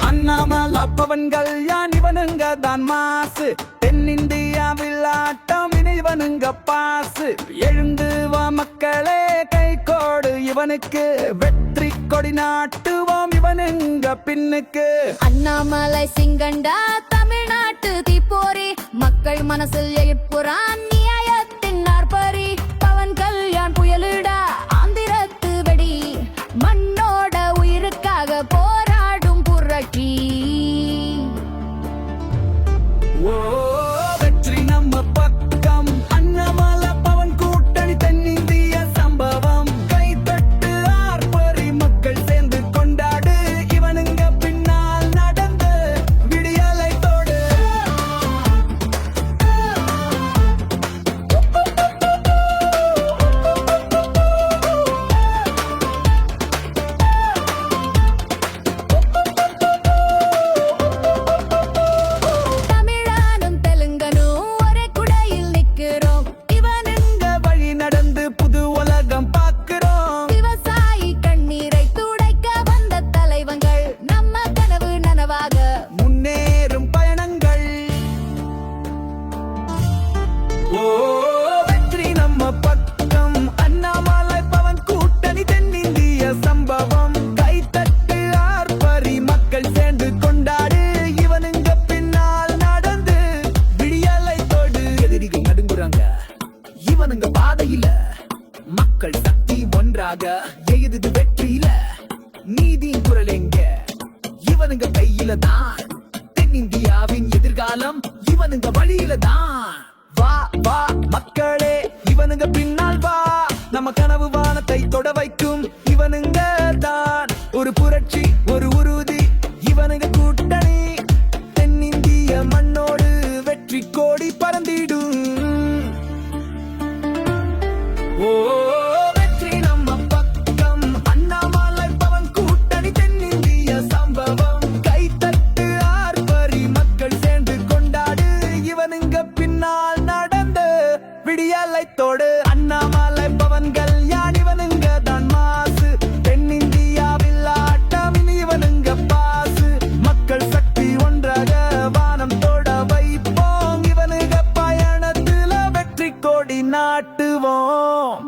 அண்ணாமல் பவன்கள் யான் இவனுங்க தான் மாசு. தென்னிந்தியாவில் ஆட்டம் இவனுங்க பாசு. எழுந்து வா மக்களே கை கோடு இவனுக்கு. வெற்றி கொடி நாட்டுவோம் இவனுங்க பின்னுக்கு. அண்ணாமலை சிங்கண்டா தமிழ்நாட்டு தீப்போரி மக்கள் மனசில் எழுப்புறான் வெற்றி நம்ம பக்கம். அண்ணாமலை பவன் கூட்டணி தென்னிந்திய சம்பவம். கைத்தட்டு ஆர்ப்பரி மக்கள் சேர்ந்து கொண்டாடு. இவனுங்க பின்னால் நடந்து விடியலை தொடு. எதிரிகள் நடுங்குறாங்க. இவனுங்க பாதையில. மக்கள் சக்தி ஒன்றாக. எய்தது வெற்றியில. நீதி குரல் எங்க? இவனுங்க கையில தான். தென்னிந்தியாவின் எதிர்காலம் இவனுங்க வழியில தான். மக்களே இவனுங்க பின்னால் வா. நம்ம கனவு வானத்தை தொட வைக்கும். இவனுங்க தான் ஒரு புரட்சி இதயத்தோடு அண்ணாமலை பவன் கல்யாண் இவனுங்க தான் மாசு. தென்னிந்தியாவில் ஆட்டம் இவனுங்க பாசு. மக்கள் சக்தி ஒன்றாக வானம் தோட வைப்போம். இவனுங்க பயணத்துல வெற்றி கோடி நாட்டுவோம்.